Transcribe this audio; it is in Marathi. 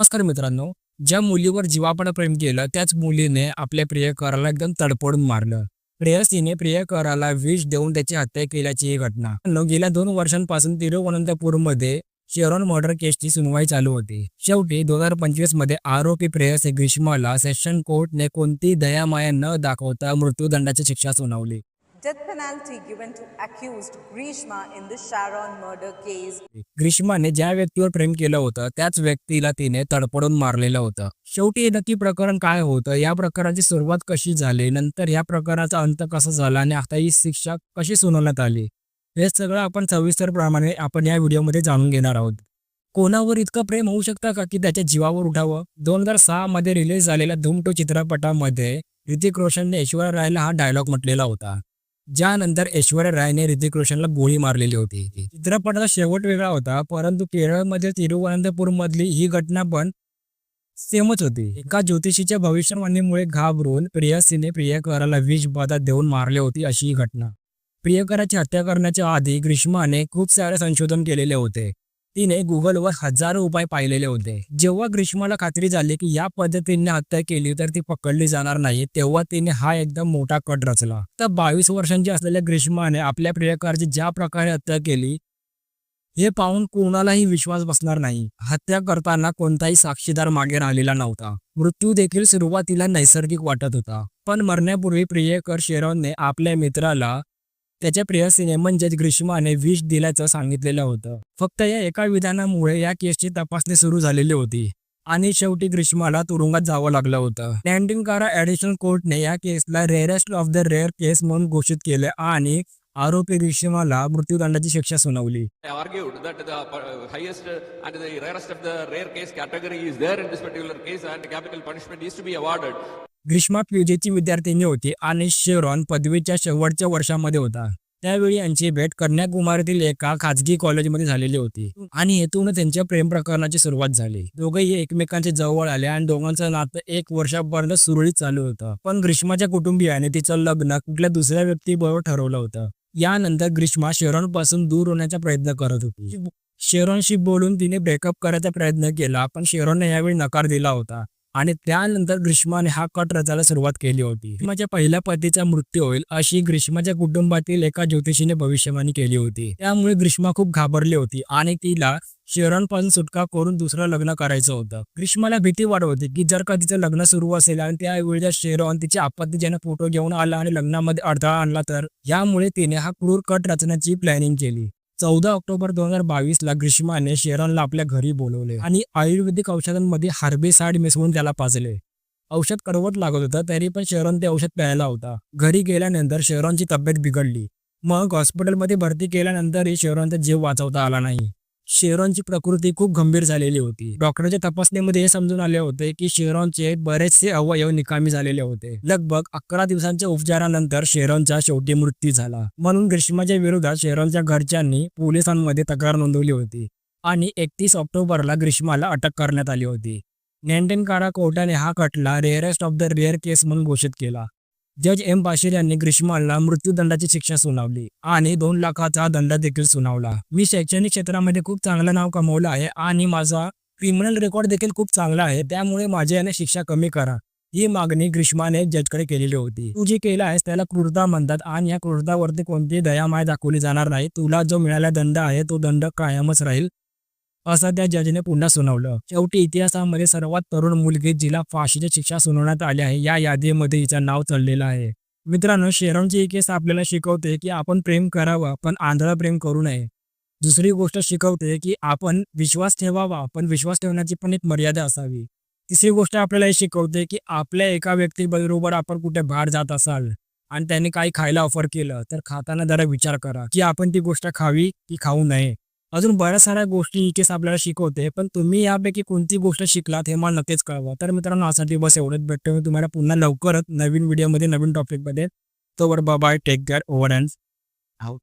नमस्कार मित्रांनो. ज्या मुलीवर जीवापण प्रेम केलं त्याच मुलीने आपल्या प्रियकराला एकदम तडपडून मारलं. प्रेयसीने प्रियकराला विष देऊन त्याची हत्या केल्याची ही घटना. गेल्या दोन वर्षांपासून तिरुवनंतपूरमध्ये शेरॉन मर्डर केसची सुनवाई चालू होती. शेवटी दोन हजार पंचवीसमध्ये आरोपी प्रेयसी ग्रीष्माला सेशन कोर्टने कोणती दयामाया न दाखवता मृत्यूदंडाची शिक्षा सुनावली. Death penalty given to accused Grishma in the Sharon murder case. ग्रीष्माने ज्या व्यक्तीवर प्रेम केलं होतं त्याच व्यक्तीला तिने तडपडून मारलेलं होतं. शेवटी हे नक्की प्रकरण काय होतं? या प्रकाराची सुरुवात कशी झाली? नंतर या प्रकाराचा अंत कसा झाला? आणि आता ही शिक्षा कशी सुनावण्यात आली? हे सगळं आपण सविस्तर प्रमाणे आपण या व्हिडिओमध्ये जाणून घेणार आहोत. कोणावर इतकं प्रेम होऊ शकतं का? की त्याच्या जीवावर उठावं? दोन हजार सहा मध्ये रिलीज झालेल्या धूम टू चित्रपटामध्ये ऋतिक रोशनने ऐश्वर्या रायला हा डायलॉग म्हटलेला होता. ज्यानंतर ऐश्वर्या रायने ऋतिक रोशनला गोळी मारलेली होती. चित्रपटाचा शेवट वेगळा होता परंतु केरळमध्ये तिरुवनंतपूर मधली ही घटना पण सेमच होती. एका ज्योतिषीच्या भविष्यवाणीमुळे घाबरून प्रियसीने प्रियकराला विष बाधा देऊन मारली होती अशी ही घटना. प्रियकराची हत्या करण्याच्या आधी ग्रीष्माने खूप सारे संशोधन केलेले होते. तिने गुगलवर हजारो उपाय पाहिलेले होते. जेव्हा ग्रीष्माला खात्री झाली की या पद्धतीने हत्या केली तर ती पकडली जाणार नाही तेव्हा तिने हा एकदम मोठा कट रचला. तर बावीस वर्षांची असलेल्या ग्रीष्माने आपल्या प्रियकराची ज्या प्रकारे हत्या केली हे पाहून कोणालाही विश्वास बसणार नाही. हत्या करताना कोणताही साक्षीदार मागे राहिलेला नव्हता. मृत्यू देखील सुरुवातीला नैसर्गिक वाटत होता. पण मरण्यापूर्वी प्रियकर शेरॉनने आपल्या मित्राला त्याच्या प्रेयसीने म्हणजेच ग्रीष्माने विष दिल्याचं सांगितलेलं होतं. फक्त या एका विधानामुळे या केसची तपासणी सुरू झालेली होती. आणि शेवटी ग्रीष्माला तुरुंगात जावं लागलं होतं. नॅन्टिनकारा ऍडिशनल कोर्टने या Kesla rarest of the rare case म्हणून घोषित केले आणि आरोपी ग्रीष्माला मृत्यूदंडाची शिक्षा सुनावली. Argued that the uh, highest uh, and the rarest of the rare case category is there in this particular case and capital punishment is to be awarded. ग्रीष्मा पीजीची विद्यार्थिनी होती आणि शेरॉन पदवीच्या शेवटच्या वर्षामध्ये होता. त्यावेळी यांची भेट कन्याकुमारीतील एका खाजगी कॉलेजमध्ये झालेली होती आणि येथून त्यांच्या प्रेम प्रकरणाची सुरुवात झाली. दोघेही एकमेकांचे जवळ आले आणि दोघांचं नातं एक वर्षापर्यंत सुरळीत चालू होतं. पण ग्रीष्माच्या कुटुंबियाने तिचं लग्न कुठल्या दुसऱ्या व्यक्तीबरोबर ठरवलं होतं? यानंतर ग्रीष्मा शेरॉनपासून दूर होण्याचा प्रयत्न करत होती. शेरॉनशी बोलून तिने ब्रेकअप करायचा प्रयत्न केला पण शेरॉनने यावेळी नकार दिला होता. आणि त्यानंतर ग्रीष्माने हा कट रचायला सुरुवात केली होती. माझ्या पहिल्या पतीचा मृत्यू होईल अशी ग्रीष्माच्या कुटुंबातील एका ज्योतिषीने भविष्यवाणी केली होती. त्यामुळे ग्रीष्मा खूप घाबरली होती आणि तिला शहरांपासून सुटका करून दुसरं लग्न करायचं होतं. ग्रीष्माला भीती वाटत होती की जर का तिचं लग्न सुरू असेल आणि त्यावेळी शेरॉन तिचे आपत्तीजनक फोटो घेऊन आला आणि लग्नामध्ये अडथळा आणला तर? यामुळे तिने हा क्रूर कट रचण्याची प्लॅनिंग केली. चौदा ऑक्टोबर दोन हजार बावीस ला ग्रीष्माने शेरॉनला आपल्या घरी बोलवले आणि आयुर्वेदिक औषधांमध्ये हार्बेसाइड मिसळून त्याला पाजले. औषध कडवट लागत होतं तरी पण शेरॉन ते औषध प्यायला होता. घरी गेल्यानंतर शेरॉनची तब्येत बिघडली. मग हॉस्पिटलमध्ये भरती केल्यानंतरही शेरॉनचा जीव वाचवता आला नाही. शेरॉनची प्रकृती खूप गंभीर झालेली होती. डॉक्टरच्या तपासणीमध्ये हे समजून आले होते की शेरॉनचे बरेचसे अवयव निकामी झालेले होते. लगभग अकरा दिवसांच्या उपचारानंतर शेरॉनचा शेवटी मृत्यू झाला. म्हणून ग्रीष्माच्या विरोधात शेरॉनच्या घरच्यांनी पोलिसांमध्ये तक्रार नोंदवली होती आणि एकतीस ऑक्टोबरला ग्रीष्माला अटक करण्यात आली होती. नॅन्टेनकारा कोर्टाने हा खटला rarest of the rare case म्हणून घोषित केला. जज एम बाशीर यांनी ग्रीष्माला मृत्यूदंडाची शिक्षा सुनावली आणि दोन लाखाचा दंड देखील सुनावला. मी शैक्षणिक क्षेत्रामध्ये खूप चांगलं नाव कमवलं आहे आणि माझा क्रिमिनल रेकॉर्ड देखील खूप चांगला आहे. त्यामुळे माझ्या याने शिक्षा कमी करा. ही मागणी ग्रीष्माने जजकडे केलेली होती. तू जे केलं आहेस त्याला क्रूरता म्हणतात आणि या क्रूरतावरती कोणतीही दयामाय दाखवली जाणार नाही. तुला जो मिळाला दंड आहे तो दंड कायमच राहील. असं त्या जजने पुन्हा सुनावलं. शेवटी इतिहासामध्ये सर्वात तरुण मुलगी जिला फाशीची शिक्षा सुनावण्यात आली आहे या यादीमध्ये हिचं नाव चढलेलं आहे. मित्रांनो शेरॉनची एक केस आपल्याला शिकवते की आपण प्रेम करावं पण आंधळा प्रेम करू नये. दुसरी गोष्ट शिकवते की आपण विश्वास ठेवावा पण विश्वास ठेवण्याची पण एक मर्यादा असावी. तिसरी गोष्ट आपल्याला हे शिकवते की आपल्या एका व्यक्तीबरोबर आपण कुठे बाहेर जात असाल आणि त्याने काही खायला ऑफर केलं तर खाताना जरा विचार करा की आपण ती गोष्ट खावी की खाऊ नये. अजून बऱ्याच साऱ्या गोष्टी इतिहास आपल्याला शिकवते पण तुम्ही यापैकी कोणती गोष्ट शिकलात हे मला नक्कीच कळवा. तर मित्रांनो आजसाठी बस एवढंच. भेटतो मी तुम्हाला पुन्हा लवकरच नवीन व्हिडिओमध्ये नवीन टॉपिकमध्ये तोवर bye take care over and out